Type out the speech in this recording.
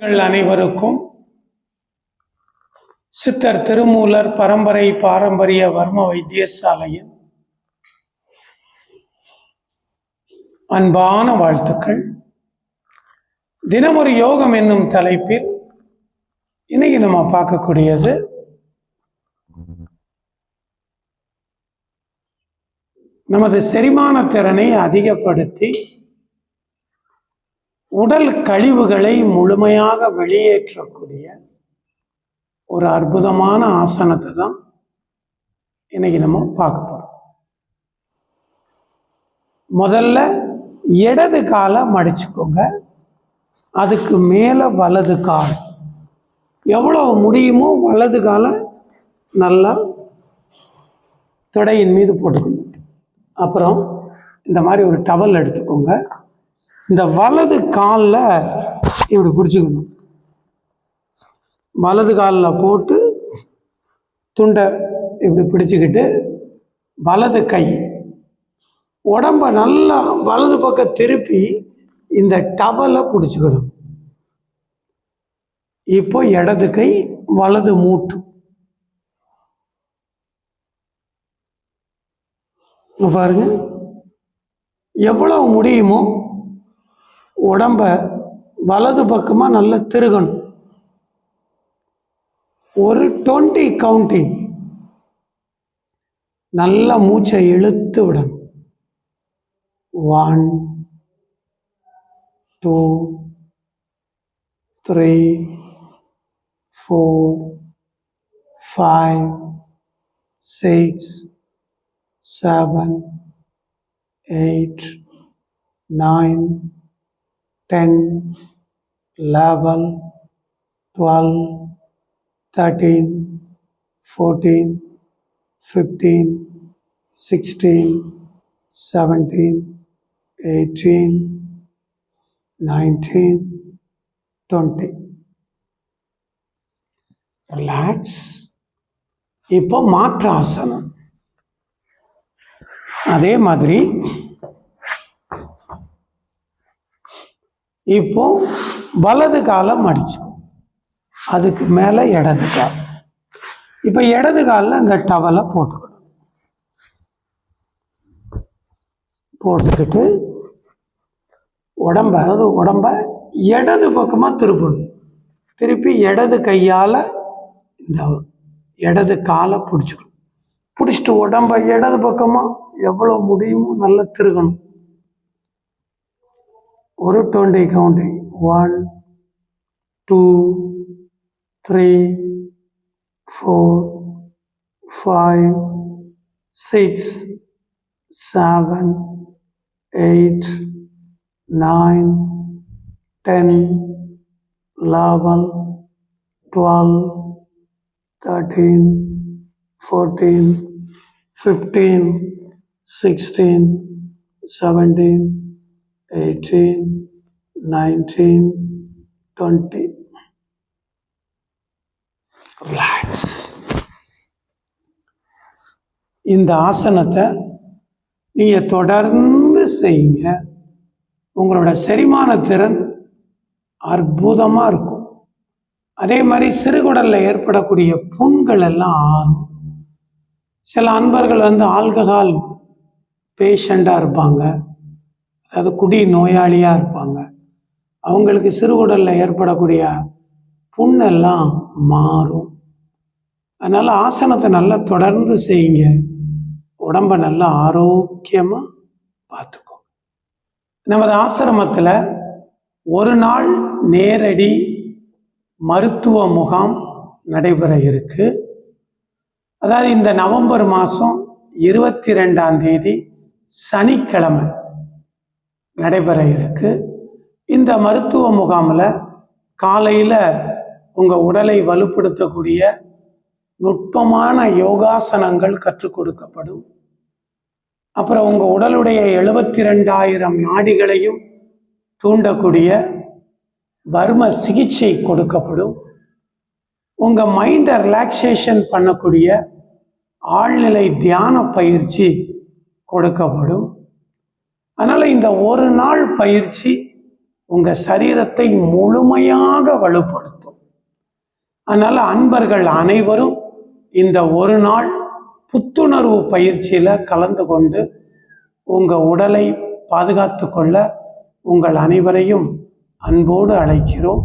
அனைவருக்கும் சித்தர் திருமூலர் பரம்பரை பாரம்பரிய வர்ம வைத்தியசாலையின் அன்பான வாழ்த்துக்கள். தினமொரு யோகம் என்னும் தலைப்பில் இன்னைக்கு நம்ம பார்க்கக்கூடியது நமது செரிமான திறனை அதிகப்படுத்தி உடல் கழிவுகளை முழுமையாக வெளியேற்றக்கூடிய ஒரு அற்புதமான ஆசனத்தை தான் இன்னைக்கு நம்ம பார்க்க போறோம். முதல்ல இடது காலை மடிச்சுக்கோங்க. அதுக்கு மேலே வலது கால். எவ்வளவு முடியுமோ வலது காலை நல்லா தொடையின் மீது போட்டுக்கணும். அப்புறம் இந்த மாதிரி ஒரு டவல் எடுத்துக்கோங்க. இந்த வலது காலில் இப்படி பிடிச்சிக்கணும். வலது காலில் போட்டு துண்டை இப்படி பிடிச்சிக்கிட்டு வலது கை. உடம்ப நல்லா வலது பக்கம் திருப்பி இந்த டவலை பிடிச்சிக்கணும். இப்போ இடது கை வலது மூட்டு. பாருங்க. எவ்வளவு முடியுமோ உடம்ப வலது பக்கமாக நல்லா திருகணும். ஒரு டுவெண்ட்டி கவுண்டிங். நல்லா மூச்சை இழுத்து விடணும். One two three four five six seven eight nine ten eleven twelve thirteen fourteen fifteen sixteen seventeen eighteen nineteen twenty relax இப்போ மாற்று ஆசனம் அதே மாதிரி இப்போ வலது காலை மடிச்சுக்கும் அதுக்கு மேலே இடது கால். இப்போ இடது காலில் இந்த டவலை போட்டுக்கணும். போட்டுக்கிட்டு உடம்ப அதாவது உடம்ப இடது பக்கமாக திருப்பணும். திருப்பி இடது கையால் இந்த இடது காலை பிடிச்சிக்கணும். பிடிச்சிட்டு உடம்ப இடது பக்கமாக எவ்வளோ முடியுமோ நல்லா திருகணும். ஒரு twenty counting one two three four five six seven eight nine ten eleven twelve thirteen fourteen fifteen sixteen seventeen 18, 19, 20. Relax. இந்த ஆசனத்தை நீங்கள் தொடர்ந்து செய்யுங்க உங்களோட செரிமான திறன் அற்புதமாக இருக்கும் அதே மாதிரி சிறுகுடலில் ஏற்படக்கூடிய புண்கள் எல்லாம் ஆறும் சில அன்பர்கள் வந்து ஆல்கஹால் பேஷண்ட்டாக இருப்பாங்க அதாவது குடி நோயாளியாக இருப்பாங்க. அவங்களுக்கு சிறுகுடலில் ஏற்படக்கூடிய புண்ணெல்லாம் மாறும். அதனால் ஆசனத்தை நல்லா தொடர்ந்து செய்யுங்க. உடம்பை நல்லா ஆரோக்கியமாக பார்த்துக்கோ நமது ஆசிரமத்தில் ஒரு நாள் நேரடி மருத்துவ முகாம் நடைபெற இருக்கு. அதாவது இந்த நவம்பர் மாதம் இருபத்தி ரெண்டாம் தேதி சனிக்கிழமை. நடைபெற இருக்கு. இந்த மருத்துவ முகாமில் காலையில் உங்கள் உடலை வலுப்படுத்தக்கூடிய நுட்பமான யோகாசனங்கள் கற்றுக் கொடுக்கப்படும். அப்புறம் உங்கள் உடலுடைய எழுபத்தி ரெண்டாயிரம் நாடிகளையும் தூண்டக்கூடிய வர்ம சிகிச்சை கொடுக்கப்படும். உங்கள் மைண்டை ரிலாக்ஸேஷன் பண்ணக்கூடிய ஆழ்நிலை தியான பயிற்சி கொடுக்கப்படும். அதனால் இந்த ஒரு நாள் பயிற்சி உங்கள் சரீரத்தை முழுமையாக வலுப்படுத்தும். அதனால் அன்பர்கள் அனைவரும் இந்த ஒரு நாள் புத்துணர்வு பயிற்சியில் கலந்து கொண்டு உங்கள் உடலை பாதுகாத்து கொள்ள உங்கள் அனைவரையும் அன்போடு அழைக்கிறோம்.